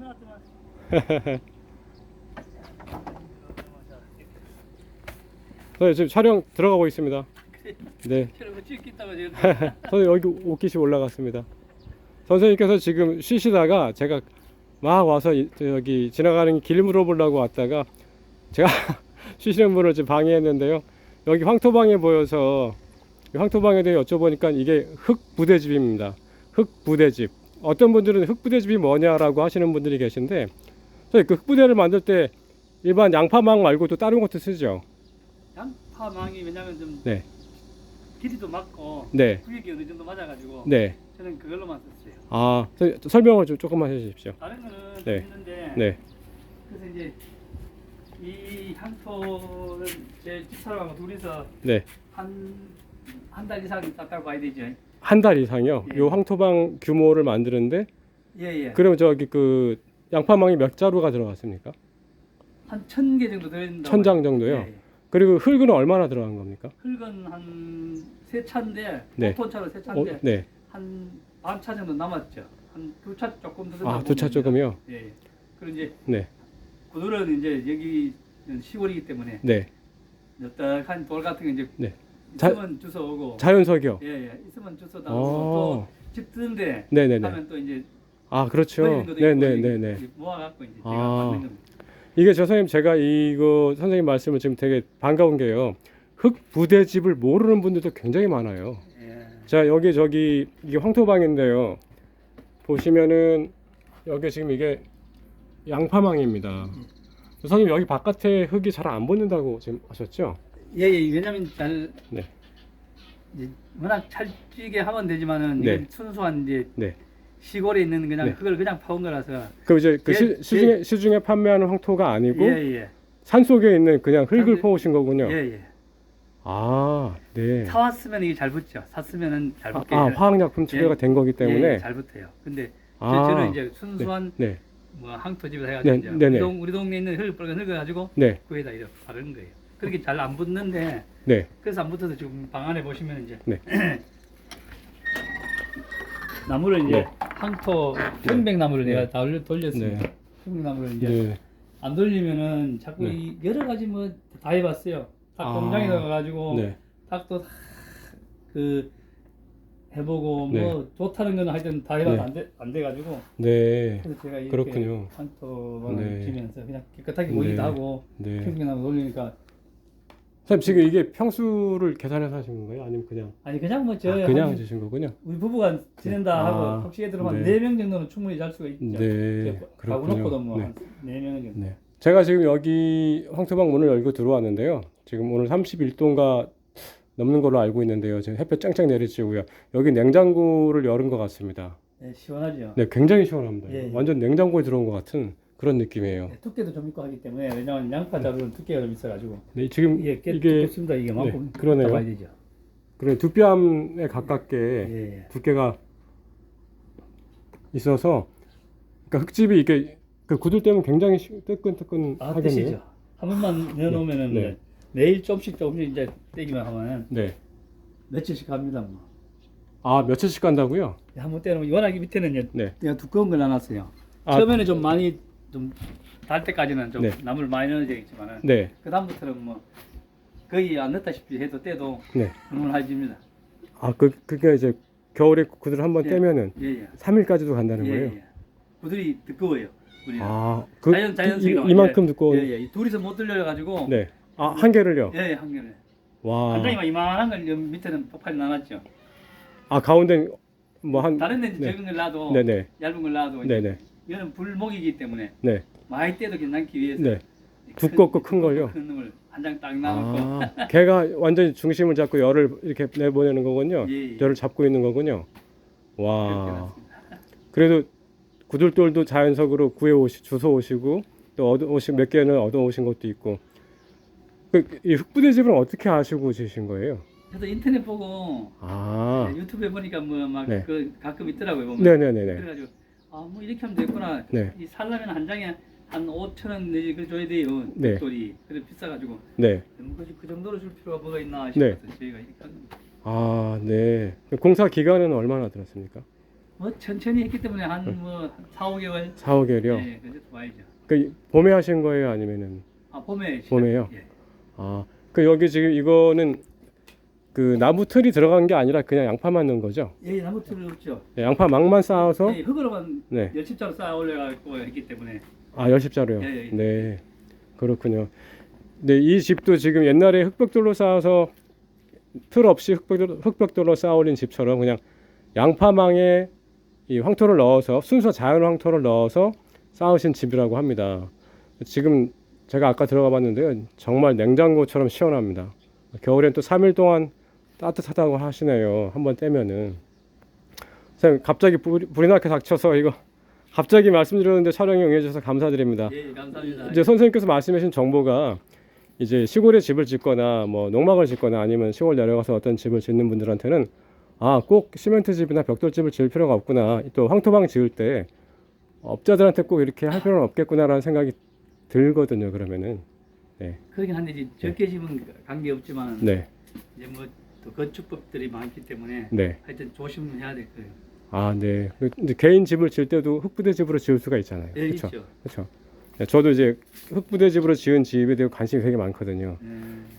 나왔더만. 선생님 지금 촬영 들어가고 있습니다. 네. 선생님 여기 옷깃이 올라갔습니다. 선생님께서 지금 쉬시다가 제가 막 와서 여기 지나가는 길 물어보려고 왔다가 제가 쉬시는 분을 지금 방해했는데요. 여기 황토방에 보여서 이 황토방에 대해 여쭤보니까 이게 흙 부대집입니다. 흙 부대집. 어떤 분들은 흙부대집이 뭐냐라고 하시는 분들이 계신데 선생님 그 흙부대를 만들 때 일반 양파망 말고도 다른 것도 쓰죠. 양파망이 왜냐면 좀 네. 길이도 맞고 네. 구역이 어느 정도 맞아가지고 네. 저는 그걸로만 썼어요. 아, 선생님, 설명을 좀 조금만 해주십시오. 다른 거는 네. 있는데 네. 그래서 이제 이 향토는 제 집사람하고 둘이서 네. 한 한 달 이상 땄다고 봐야 되죠. 한 달 이상이요. 예. 요 황토방 규모를 만드는데 예 예. 그러면 저기 그 양파망이 몇 자루가 들어갔습니까? 한 천 개 정도 들어있는. 천장 정도요. 그리고 흙은 얼마나 들어간 겁니까? 흙은 한 세 차인데 네. 보톤차로 세 어, 차인데 네. 한 반 차 정도 남았죠. 한 두 차 조금 더 아, 두 차. 됩니다. 예. 예. 그리고 이제 네. 구들은 이제 여기 10월이기 때문에 네. 어떡한 돌 같은 거 이제 네. 자- 있으면 주워 오고 자연석이요. 예, 예. 있으면 주워 다 어. 오고 또집 뜨는데 네, 네, 네. 하면 또 이제 아, 그렇죠. 버리는 것도 네, 있고 네, 이제 네, 네. 모아 갖고 이제 제가 아. 겁니다. 이게 저 선생님 제가 이거 선생님 말씀을 지금 되게 반가운 게요. 흙 부대집을 모르는 분들도 굉장히 많아요. 예. 자 여기 저기 이게 황토방인데요 보시면은 여기 지금 이게 양파망입니다 선생님 여기 바깥에 흙이 잘 안 붙는다고 지금 하셨죠 예, 예. 왜냐면 잘 네. 이제 워낙 찰지게 하면 되지만은 네. 이건 순수한 이제 네. 시골에 있는 그냥 네. 그걸 그냥 파온 거라서 그럼 이제 그 제- 시, 시중에, 시중에 판매하는 황토가 아니고 예, 예. 산 속에 있는 그냥 흙을 산들- 퍼오신 거군요 예, 예. 아 네 사왔으면 이게 잘 붙죠. 샀으면은 잘 아, 붙게. 아, 화학약품 투여가 예. 된 거기 때문에 예, 예, 잘 붙어요. 근데 아, 저는 이제 순수한 네, 뭐 항토집을 해가지고 네, 이제 네 네. 우리, 동, 우리 동네에 있는 흙을 빨간 흙을 가지고 네, 그에다 이렇게 바르는 거예요. 그렇게 잘 안 붙는데 네, 그래서 안 붙어서 지금 방 안에 보시면 이제 네. 나무를 이제 네. 항토 평백나무를 네. 내가 다 돌렸습니다. 네. 평백나무를 이제 네, 안 돌리면은 자꾸 네. 이 여러 가지 뭐 다 해봤어요. 닭 아, 공장에 가가지고 네, 닭도 다그 해보고 네. 뭐 좋다는 거는 하여튼 다 해봐도 네. 안, 돼, 안 돼가지고 네, 그래서 제가 이렇게 그렇군요. 한토방을 네. 지면서 그냥 깨끗하게 네. 보이기도 하고 네. 평균하고 돌리니까 선생님 지금 이게 평수를 계산해서 하신 건가요? 아니면 그냥 아니 그냥 뭐저 아, 그냥 주신 거군요? 우리 부부가 지낸다 아, 하고 혹시 애들 한 네. 네명 정도는 충분히 잘 수가 있죠. 네, 가구 그렇군요. 놓고도 뭐 네. 뭐네 명 정도. 네. 제가 지금 여기 황토방 문을 열고 들어왔는데요. 지금 오늘 31도인가 넘는 걸로 알고 있는데요. 지금 햇볕 짱짱 내리쬐고요. 여기 냉장고를 열은 것 같습니다. 네, 시원하죠. 네, 굉장히 시원합니다. 예, 예. 완전 냉장고에 들어온 것 같은 그런 느낌이에요. 네, 두께도 좀 있고 하기 때문에 왜냐하면 양파 자루는 두께가 좀 있어가지고 네, 지금 이게 꽤 이게 두껍습니다. 이게 만큼 네, 그러네요. 봐야 되죠. 그래 두 뺨에 가깝게 예, 예. 두께가 있어서 그러니까 흙집이 이게 그 굳을 때면 굉장히 시- 뜨끈뜨끈 아 하겠네요. 한 번만 네. 이제 매일 조금씩 조금씩 이제 떼기만 하면 네. 며칠씩 갑니다. 뭐. 아 며칠씩 간다고요? 한 번 떼놓으면 워낙 밑에는 이제 네. 두꺼운 걸 놔놨어요. 아, 처음에는 좀 많이 좀 달 때까지는 좀 네. 나무를 많이 넣어야 되겠지만은 네. 그 다음부터는 뭐 거의 안 넣다시피 해도 떼도 네. 응원해집니다. 아, 그, 그게 이제 겨울에 구두를 한번 예. 떼면은 예예. 3일까지도 간다는 예, 거예요? 예. 구들이 두꺼워요. 우리는. 아, 그, 자연 자연스러워. 이, 이 만큼 두꺼운. 예, 예. 이 둘이서 못 들려 가지고. 네. 아, 한 개를요? 예, 예, 한 개를. 와. 한 장이만 이만한 걸 여기 밑에는 폭발이 나눴죠. 아, 가운데 뭐 한. 다른 데는 네. 적은 걸 놔도 네네. 얇은 걸 놔도 네네. 이거는 불목이기 때문에 네. 많이 떼도 괜찮기 위해서 네. 두껍고 큰 걸요? 큰 놈을 한 장딱 나놓고 아, 걔가 완전히 중심을 잡고 열을 이렇게 내보내는 거군요. 예, 예. 열을 잡고 있는 거군요. 와. 그래도 구들돌도 자연석으로 구해 오시, 주워 오시고 또 얻어 오신 몇 개는 얻어 오신 것도 있고. 그, 이 흙부대 집은 어떻게 아시고 지신 거예요? 저도 인터넷 보고 아. 유튜브에 보니까 뭐막 네. 그 가끔 있더라고요 보면 네네네네. 그래가지고 아뭐 이렇게 하면 되구나 네. 이 살라면 한 장에 한 5천 원 내지 그 줘야 돼요 네. 돌이 그래 비싸가지고 네. 뭐 굳이 그 정도로 줄 필요가 뭐가 있나 네. 싶어서 저희가 이렇게 한 겁니다. 아, 네. 공사 기간은 얼마나 들었습니까? 뭐 천천히 했기 때문에 한 뭐 4, 5개월 4, 5개월이요. 네, 그래도 와야죠. 그 봄에 하신 거예요, 아니면은 아 봄에 시작- 봄에요? 예. 아, 그 여기 지금 이거는 그 나무 틀이 들어간 게 아니라 그냥 양파만 넣은 거죠? 예, 나무 틀을 없죠. 네, 양파 망만 쌓아서 예, 흙으로만 네. 열십자로 쌓아 올려갖고 했기 때문에 아, 열십자로요. 예, 예. 네. 그렇군요. 네, 이 집도 지금 옛날에 흙벽돌로 쌓아서 틀 없이 흙벽돌, 흙벽돌로 쌓아 올린 집처럼 그냥 양파망에 이 황토를 넣어서 순서 자연 황토를 넣어서 쌓으신 집이라고 합니다. 지금 제가 아까 들어가 봤는데요. 정말 냉장고처럼 시원합니다. 겨울엔 또 3일 동안 따뜻하다고 하시네요. 한번 떼면은. 선생님, 갑자기 불이, 불이 나게 닥쳐서 이거 갑자기 말씀드렸는데 촬영에 응해주셔서 감사드립니다. 예, 감사합니다. 이제 선생님께서 말씀하신 정보가 이제 시골에 집을 짓거나 뭐 농막을 짓거나 아니면 시골 내려가서 어떤 집을 짓는 분들한테는 아 꼭 시멘트 집이나 벽돌 집을 지을 필요가 없구나 또 황토방 지을 때 업자들한테 꼭 이렇게 할 필요는 없겠구나라는 생각이 들거든요 그러면은 그러긴 한데 이제 적게 집은 관계 없지만 네 이제 뭐 또 건축법들이 많기 때문에 네. 하여튼 조심해야 될 거예요. 아, 네. 이제 개인 집을 지을 때도 흙부대 집으로 지을 수가 있잖아요. 예, 그렇죠. 있죠. 그렇죠. 네, 저도 이제 흙부대 집으로 지은 집에 대해 관심이 되게 많거든요. 예,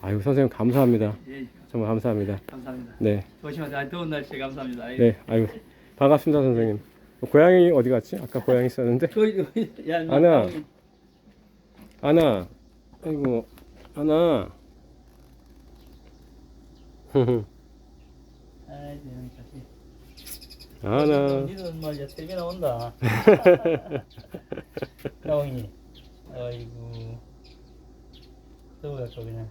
아유, 선생님 감사합니다. 예, 정말 감사합니다. 감사합니다. 네. 조심하세요. 아, 더운 날씨에 감사합니다. 아이, 네, 아유 반갑습니다 선생님. 고양이 어디 갔지? 아까 고양이 있었는데. 야, 아나. 아나, 아이고, 아나. 아나. 뭐 이제 TV 나온다. 나옹이. 아이고. 더워요 또 그냥.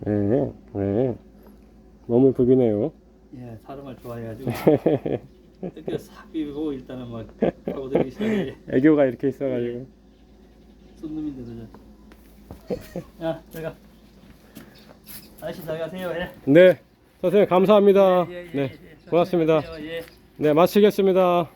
네, 네. 몸을 부비네요. 예, 사람을 좋아해가지고. 뜯겨 싹 비비고 일단은 막 하고 들기 시작해. 애교가 이렇게 있어가지고. 쏜 놈인데 도 저. 야, 들어가. 아저씨 들어가세요. 예. 네, 선생님 감사합니다. 예, 예, 예, 네, 예. 고맙습니다. 조심히 가세요. 예. 네, 마치겠습니다.